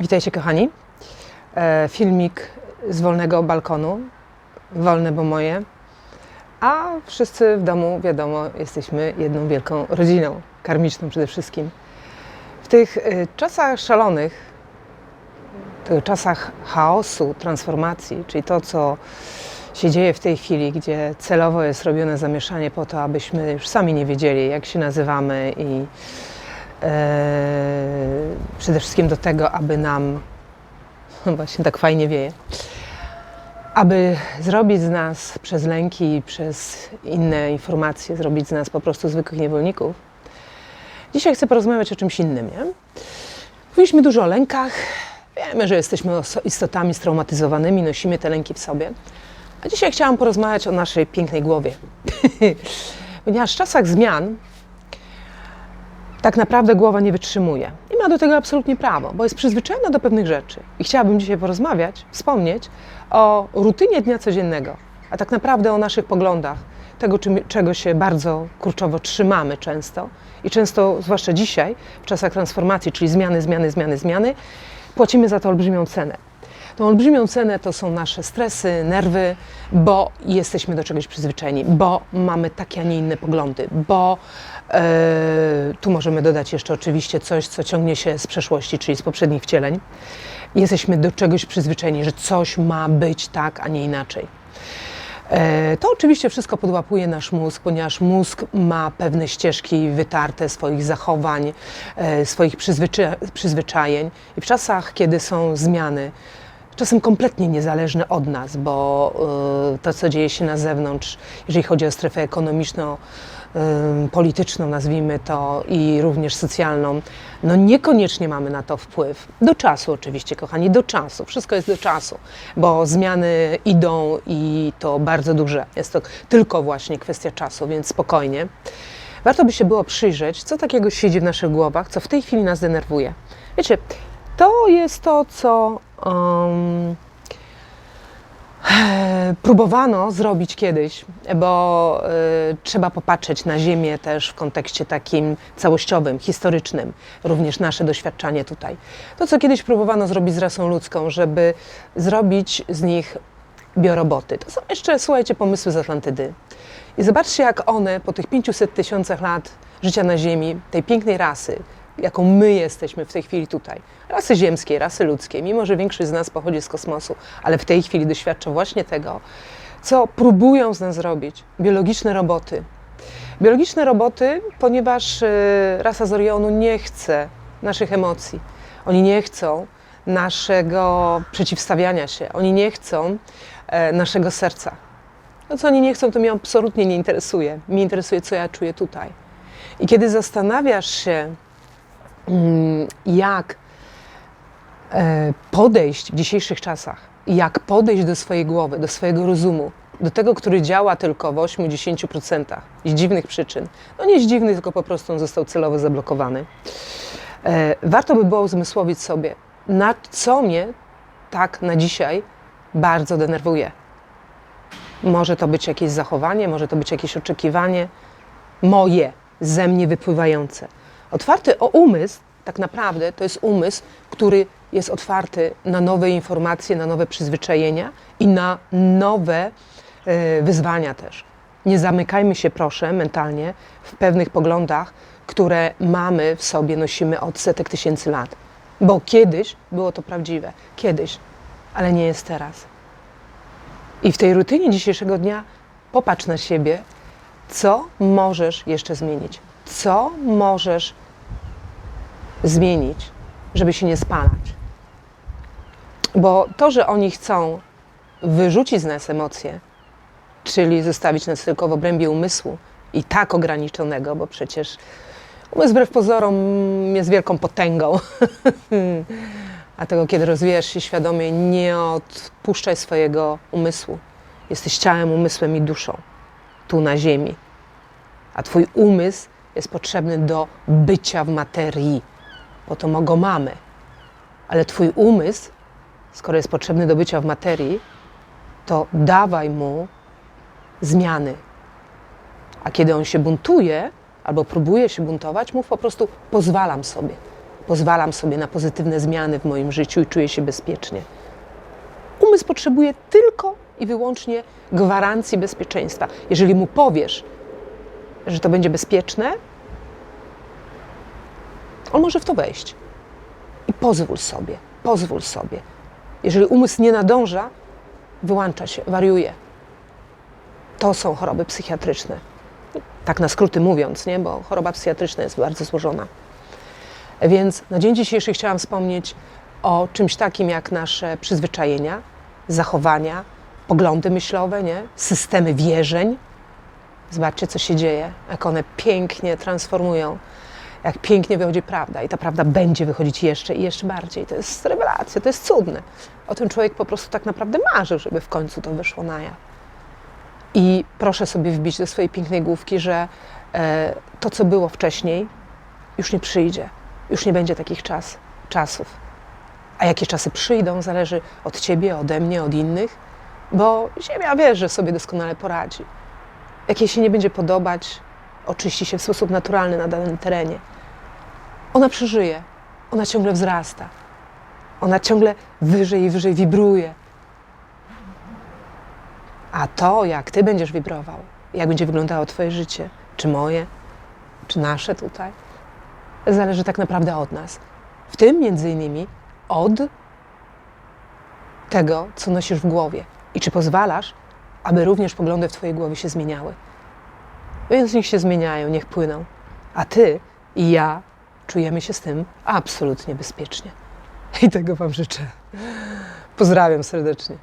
Witajcie kochani. E, filmik z wolnego balkonu. Wolne, bo moje. A wszyscy w domu, wiadomo, jesteśmy jedną wielką rodziną, karmiczną przede wszystkim. W tych e, czasach szalonych, w tych czasach chaosu, transformacji, czyli to, co się dzieje w tej chwili, gdzie celowo jest robione zamieszanie po to, abyśmy już sami nie wiedzieli, jak się nazywamy i przede wszystkim do tego, aby nam, no właśnie tak fajnie wieje, aby zrobić z nas przez lęki i przez inne informacje, zrobić z nas po prostu zwykłych niewolników. Dzisiaj chcę porozmawiać o czymś innym, nie? Mówiliśmy dużo o lękach, wiemy, że jesteśmy istotami straumatyzowanymi, nosimy te lęki w sobie. A dzisiaj chciałam porozmawiać o naszej pięknej głowie. Ponieważ w czasach zmian tak naprawdę głowa nie wytrzymuje. I ma do tego absolutnie prawo, bo jest przyzwyczajona do pewnych rzeczy. I chciałabym dzisiaj porozmawiać, wspomnieć o rutynie dnia codziennego, a tak naprawdę o naszych poglądach, tego, czego się bardzo kurczowo trzymamy często. I często, zwłaszcza dzisiaj, w czasach transformacji, czyli zmiany, zmiany, zmiany, zmiany, płacimy za to olbrzymią cenę. Tą olbrzymią cenę to są nasze stresy, nerwy, bo jesteśmy do czegoś przyzwyczajeni, bo mamy takie, a nie inne poglądy, bo tu możemy dodać jeszcze oczywiście coś, co ciągnie się z przeszłości, czyli z poprzednich wcieleń. Jesteśmy do czegoś przyzwyczajeni, że coś ma być tak, a nie inaczej. E, To oczywiście wszystko podłapuje nasz mózg, ponieważ mózg ma pewne ścieżki wytarte swoich zachowań, e, swoich przyzwycza- przyzwyczajeń. I w czasach, kiedy są zmiany, czasem kompletnie niezależne od nas, bo e, to, co dzieje się na zewnątrz, jeżeli chodzi o strefę ekonomiczną, polityczną, nazwijmy to, i również socjalną, no niekoniecznie mamy na to wpływ. Do czasu oczywiście, kochani, do czasu. Wszystko jest do czasu, bo zmiany idą i to bardzo duże. Jest to tylko właśnie kwestia czasu, więc spokojnie. Warto by się było przyjrzeć, co takiego siedzi w naszych głowach, co w tej chwili nas denerwuje. Wiecie, to jest to, co um, próbowano zrobić kiedyś, bo y, trzeba popatrzeć na Ziemię też w kontekście takim całościowym, historycznym, również nasze doświadczenie tutaj. To, co kiedyś próbowano zrobić z rasą ludzką, żeby zrobić z nich bioroboty. To są jeszcze, słuchajcie, pomysły z Atlantydy. I zobaczcie, jak one po tych 500 tysiącach lat życia na Ziemi, tej pięknej rasy, jaką my jesteśmy w tej chwili tutaj, rasy ziemskiej, rasy ludzkiej, mimo że większość z nas pochodzi z kosmosu, ale w tej chwili doświadcza właśnie tego, co próbują z nas zrobić biologiczne roboty. Biologiczne roboty, ponieważ y, rasa z Orionu nie chce naszych emocji, oni nie chcą naszego przeciwstawiania się, oni nie chcą e, naszego serca. To, co oni nie chcą, to mnie absolutnie nie interesuje. Mnie interesuje, co ja czuję tutaj. I kiedy zastanawiasz się, jak e, podejść w dzisiejszych czasach, jak podejść do swojej głowy, do swojego rozumu, do tego, który działa tylko w 8-10% z dziwnych przyczyn. No nie z dziwnych, tylko po prostu on został celowo zablokowany. E, warto by było uzmysłowić sobie, na co mnie tak na dzisiaj bardzo denerwuje. Może to być jakieś zachowanie, może to być jakieś oczekiwanie moje, ze mnie wypływające. Otwarty o umysł, tak naprawdę, to jest umysł, który jest otwarty na nowe informacje, na nowe przyzwyczajenia i na nowe e, wyzwania też. Nie zamykajmy się, proszę, mentalnie w pewnych poglądach, które mamy w sobie, nosimy od setek tysięcy lat. Bo kiedyś było to prawdziwe, kiedyś, ale nie jest teraz. I w tej rutynie dzisiejszego dnia popatrz na siebie, co możesz jeszcze zmienić, co możesz zmienić, żeby się nie spalać. Bo to, że oni chcą wyrzucić z nas emocje, czyli zostawić nas tylko w obrębie umysłu i tak ograniczonego, bo przecież umysł wbrew pozorom jest wielką potęgą. A tego, kiedy rozwijasz się świadomie, nie odpuszczaj swojego umysłu. Jesteś ciałem, umysłem i duszą tu na Ziemi. A Twój umysł jest potrzebny do bycia w materii, bo to go mamy. Ale Twój umysł, skoro jest potrzebny do bycia w materii, to dawaj mu zmiany. A kiedy on się buntuje albo próbuje się buntować, mów po prostu pozwalam sobie. pozwalam sobie na pozytywne zmiany w moim życiu i czuję się bezpiecznie. Umysł potrzebuje tylko i wyłącznie gwarancji bezpieczeństwa. Jeżeli mu powiesz, że to będzie bezpieczne, on może w to wejść. I pozwól sobie, pozwól sobie. Jeżeli umysł nie nadąża, wyłącza się, wariuje. To są choroby psychiatryczne. Tak na skróty mówiąc, nie? bo choroba psychiatryczna jest bardzo złożona. Więc na dzień dzisiejszy chciałam wspomnieć o czymś takim jak nasze przyzwyczajenia, zachowania, poglądy myślowe, nie? systemy wierzeń. Zobaczcie, co się dzieje, jak one pięknie transformują, jak pięknie wychodzi prawda. I ta prawda będzie wychodzić jeszcze i jeszcze bardziej. To jest rewelacja, to jest cudne. O tym człowiek po prostu tak naprawdę marzył, żeby w końcu to wyszło na jaw. I proszę sobie wbić do swojej pięknej główki, że e, to, co było wcześniej, już nie przyjdzie. Już nie będzie takich czas, czasów. A jakie czasy przyjdą, zależy od ciebie, ode mnie, od innych, bo Ziemia wie, że sobie doskonale poradzi. Jak jej się nie będzie podobać, oczyści się w sposób naturalny na danym terenie. Ona przeżyje, ona ciągle wzrasta, ona ciągle wyżej i wyżej wibruje. A to, jak ty będziesz wibrował, jak będzie wyglądało twoje życie, czy moje, czy nasze tutaj, zależy tak naprawdę od nas. W tym między innymi od tego, co nosisz w głowie i czy pozwalasz, aby również poglądy w twojej głowie się zmieniały. Więc niech się zmieniają, niech płyną. A ty i ja czujemy się z tym absolutnie bezpiecznie. I tego Wam życzę. Pozdrawiam serdecznie.